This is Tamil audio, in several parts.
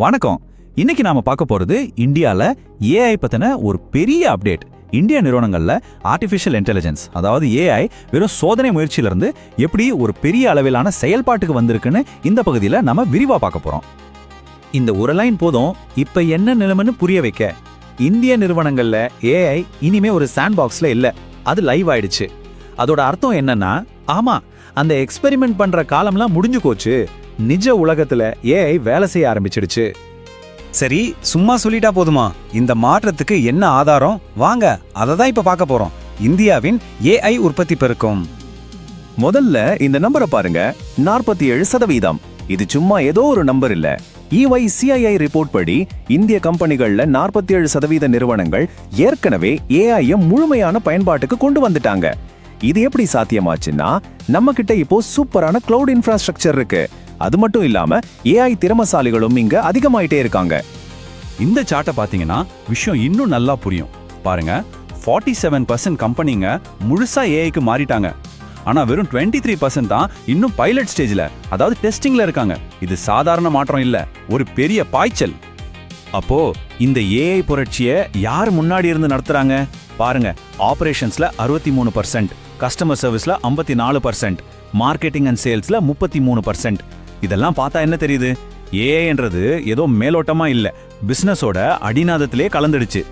வணக்கம். இன்னைக்கு நாம பார்க்க போறது இந்தியால ஏஐ பத்தின ஒரு பெரிய அப்டேட் இந்திய நிறுவனங்களில் ஆர்டிஃபிஷியல் இன்டெலிஜென்ஸ் அதாவது ஏஐ வெறும் சோதனை முயற்சியிலிருந்து எப்படி ஒரு பெரிய அளவிலான செயல்பாட்டுக்கு வந்திருக்குன்னு இந்த பகுதியில் நம்ம விரிவா பார்க்க போறோம். இந்த ஒரு லைன் போதும். இப்போ என்ன நிலைமைன்னு புரிய வைக்க. இந்திய நிறுவனங்கள்ல ஏஐ இனிமே ஒரு சாண்ட் பாக்ஸ்ல இல்லை. அது லைவ் ஆயிடுச்சு. அதோட அர்த்தம் என்னன்னா ஆமாம் அந்த எக்ஸ்பெரிமெண்ட் பண்ற காலம்லாம் முடிஞ்சு போச்சு. நிஜ உலகத்துல ஏஐ வேலை செய்ய ஆரம்பிச்சிடுச்சு. சரி சும்மா சொல்லிட்டா போதுமா? இந்த மாற்றத்துக்கு என்ன ஆதாரம்? வாங்க அதை தான் இப்ப பார்க்க போறோம். இந்தியாவின் ஏஐ உற்பத்தி பெருக்கும். முதல்ல இந்த நம்பரை பாருங்க. நாற்பத்தி ஏழு சதவீதம். இது சும்மா ஏதோ ஒரு நம்பர் இல்ல. இவை சிஐஐ ரிப்போர்ட் படி இந்திய கம்பெனிகள்ல நாற்பத்தி ஏழு சதவீத நிறுவனங்கள் ஏற்கனவே ஏஐ முழுமையான பயன்பாட்டுக்கு கொண்டு வந்துட்டாங்க. இது எப்படி சாத்தியமாச்சுன்னா நம்ம கிட்ட இப்போ சூப்பரான கிளவுட் இன்ஃப்ராஸ்ட்ரக்சர் இருக்கு. அது மட்டும் இல்லாம ஏஐ திறமசாலிகளும் இங்க அதிகமாயிட்டே இருக்காங்க. இந்த சார்ட்டை பார்த்தீங்கன்னா விஷயம் இன்னும் நல்லா புரியும். பாருங்க ஃபார்ட்டி செவன் பர்சன்ட் கம்பெனிங்க முழுசா ஏஐக்கு மாறிட்டாங்க. ஆனா வெறும் டுவெண்ட்டி த்ரீ பர்சன்ட் தான் இன்னும் பைலட் ஸ்டேஜ்ல அதாவது டெஸ்டிங்ல இருக்காங்க. இது சாதாரண மாற்றம் இல்ல ஒரு பெரிய பாய்ச்சல். அப்போ இந்த ஏஐ புரட்சியை யார் முன்னாடி இருந்து நடத்துறாங்க? பாருங்க ஆபரேஷன்ஸ்ல அறுபத்தி மூணு பர்சன்ட் கஸ்டமர் சர்வீஸ்ல ஐம்பத்தி நாலு பர்சன்ட் மார்க்கெட்டிங் அண்ட் சேல்ஸ்ல முப்பத்தி மூணு பர்சன்ட் இதெல்லாம் பார்த்தா என்ன தெரியுது? ஏஐன்றது ஏதோ மேலோட்டமா இல்ல. பிசினஸோட அடிநாதத்திலே கலந்துடுச்சு.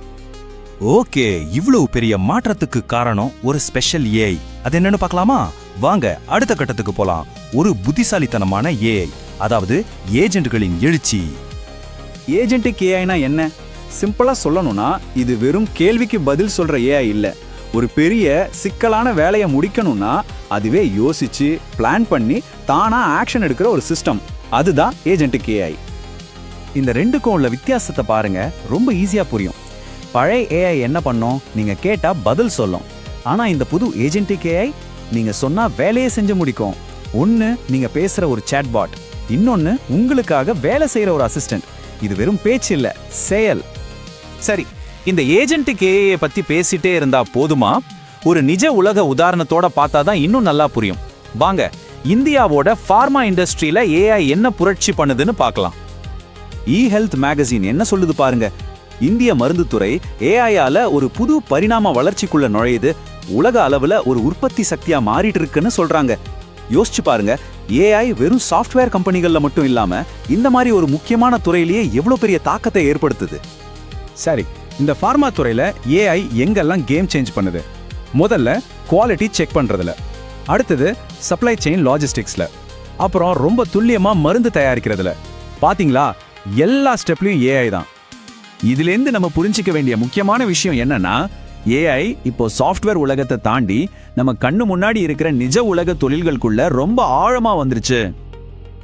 ஓகே இவ்வளவு பெரிய மாற்றத்துக்கு காரணம் ஒரு ஸ்பெஷல் ஏஐ அது என்னன்னு பார்க்கலாமா? வாங்க அடுத்த கட்டத்துக்கு போலாம். ஒரு புத்திசாலித்தனமான ஏஐ அதாவது ஏஜென்ட்களின் எழுச்சி. ஏஜென்டிக் ஏஐனா என்ன? சிம்பிளா சொல்லணும்னா இது வெறும் கேள்விக்கு பதில் சொல்ற ஏஐ இல்ல. ஒரு பெரிய சிக்கலான வேலையை முடிக்கணும்னா அதுவே யோசிச்சு பிளான் பண்ணி தானா ஆக்ஷன் எடுக்கிற ஒரு சிஸ்டம் அதுதான் ஏஜென்டிக் ஏஐ இந்த ரெண்டுக்கும் உள்ள வித்தியாசத்தை பாருங்க ரொம்ப ஈஸியா புரியும். பழைய ஏஐ என்ன பண்ணும்? நீங்க கேட்டா பதில் சொல்லும். ஆனா இந்த புது ஏஜென்டிக் ஏஐ நீங்க சொன்னா வேலையை செஞ்சு முடிக்கும். ஒன்னு நீங்க பேசுற ஒரு சேட்பாட் இன்னொன்னு உங்களுக்காக வேலை செய்யற ஒரு அசிஸ்டன்ட் இது வெறும் பேச்சு இல்லை செயல். சரி இந்த ஏஜென்ட்டுக்கு ஏஐ பத்தி பேசிட்டே இருந்தா போதுமா? ஒரு நிஜ உலக உதாரணத்தோட பார்த்தா தான் இன்னும் நல்லா புரியும். வாங்க இந்தியாவோட ஃபார்மா இண்டஸ்ட்ரியில ஏஐ என்ன புரட்சி பண்ணுதுன்னு பார்க்கலாம். இ ஹெல்த் மேகசின் என்ன சொல்லுது பாருங்க? இந்திய மருந்துத்துறை ஏஐயால ஒரு புது பரிணாம வளர்ச்சிக்குள்ள நுழையுது. உலக அளவுல ஒரு உற்பத்தி சக்தியா மாறிட்டு இருக்குன்னு சொல்றாங்க. யோசிச்சு பாருங்க ஏஐ வெறும் சாஃப்ட்வேர் கம்பெனிகள்ல மட்டும் இல்லாம இந்த மாதிரி ஒரு முக்கியமான துறையிலேயே எவ்வளவு பெரிய தாக்கத்தை ஏற்படுத்துது? சரி இந்த ஃபார்மா துறையில ஏஐ எங்கெல்லாம் கேம் சேஞ்ச் பண்ணுது? முதல்ல குவாலிட்டி செக் பண்ணுறதுல அடுத்தது சப்ளை செயின் லாஜிஸ்டிக்ஸில் அப்புறம் ரொம்ப துல்லியமாக மருந்து தயாரிக்கிறதுல. பார்த்தீங்களா எல்லா ஸ்டெப்லையும் ஏஐ தான். இதுலேருந்து நம்ம புரிஞ்சிக்க வேண்டிய முக்கியமான விஷயம் என்னன்னா ஏஐ இப்போ சாஃப்ட்வேர் உலகத்தை தாண்டி நம்ம கண்ணு முன்னாடி இருக்கிற நிஜ உலக தொழில்களுக்குள்ள ரொம்ப ஆழமா வந்துருச்சு.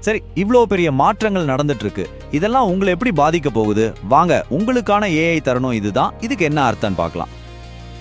சரி இவ்வளோ பெரிய மாற்றங்கள் நடந்துட்டு இருக்கு இதெல்லாம் உங்களை எப்படி பாதிக்க போகுது? வாங்க உங்களுக்கான ஏஐ தரணும் இதுதான். இதுக்கு என்ன அர்த்தம்னு பார்க்கலாம்.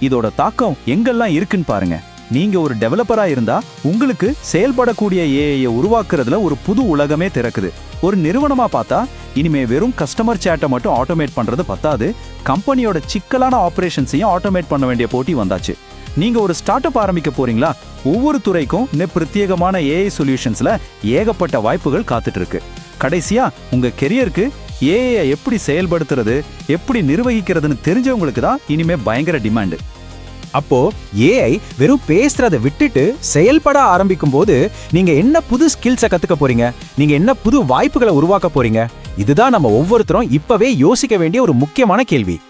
இதோட தாக்கம் எங்கெல்லாம் இருக்குன்னு பாருங்க. நீங்க ஒரு டெவலப்பரா இருந்தா உங்களுக்கு செயல்படக்கூடிய ஏஐயை உருவாக்குறதுல ஒரு புது உலகமே திறக்குது. ஒரு நிறுவனமா பார்த்தா இனிமே வெறும் கஸ்டமர் சேட்டை மட்டும் ஆட்டோமேட் பண்றது பத்தாது. கம்பெனியோட சிக்கலான ஆபரேஷன்ஸையும் ஆட்டோமேட் பண்ண வேண்டிய போட்டி வந்தாச்சு. நீங்க ஒரு ஸ்டார்ட் அப் ஆரம்பிக்க போறீங்களா? ஒவ்வொரு துறைக்கும் இன்னும் பிரத்யேகமான ஏஐ சொல்யூஷன்ஸ்ல ஏகப்பட்ட வாய்ப்புகள் காத்துட்டு இருக்கு கடைசியா உங்க கெரியருக்கு ஏஐ எப்படி செயல்படுத்துறது எப்படி நிர்வகிக்கிறதுன்னு தெரிஞ்சவங்களுக்கு தான் இனிமே பயங்கர டிமாண்டு அப்போ ஏஐ வெறும் பேசுறத விட்டுட்டு செயல்பட ஆரம்பிக்கும் போது நீங்க என்ன புது ஸ்கில்ஸை கத்துக்க போறீங்க? நீங்க என்ன புது வாய்ப்புகளை உருவாக்க போறீங்க? இதுதான் நம்ம ஒவ்வொருத்தரும் இப்பவே யோசிக்க வேண்டிய ஒரு முக்கியமான கேள்வி.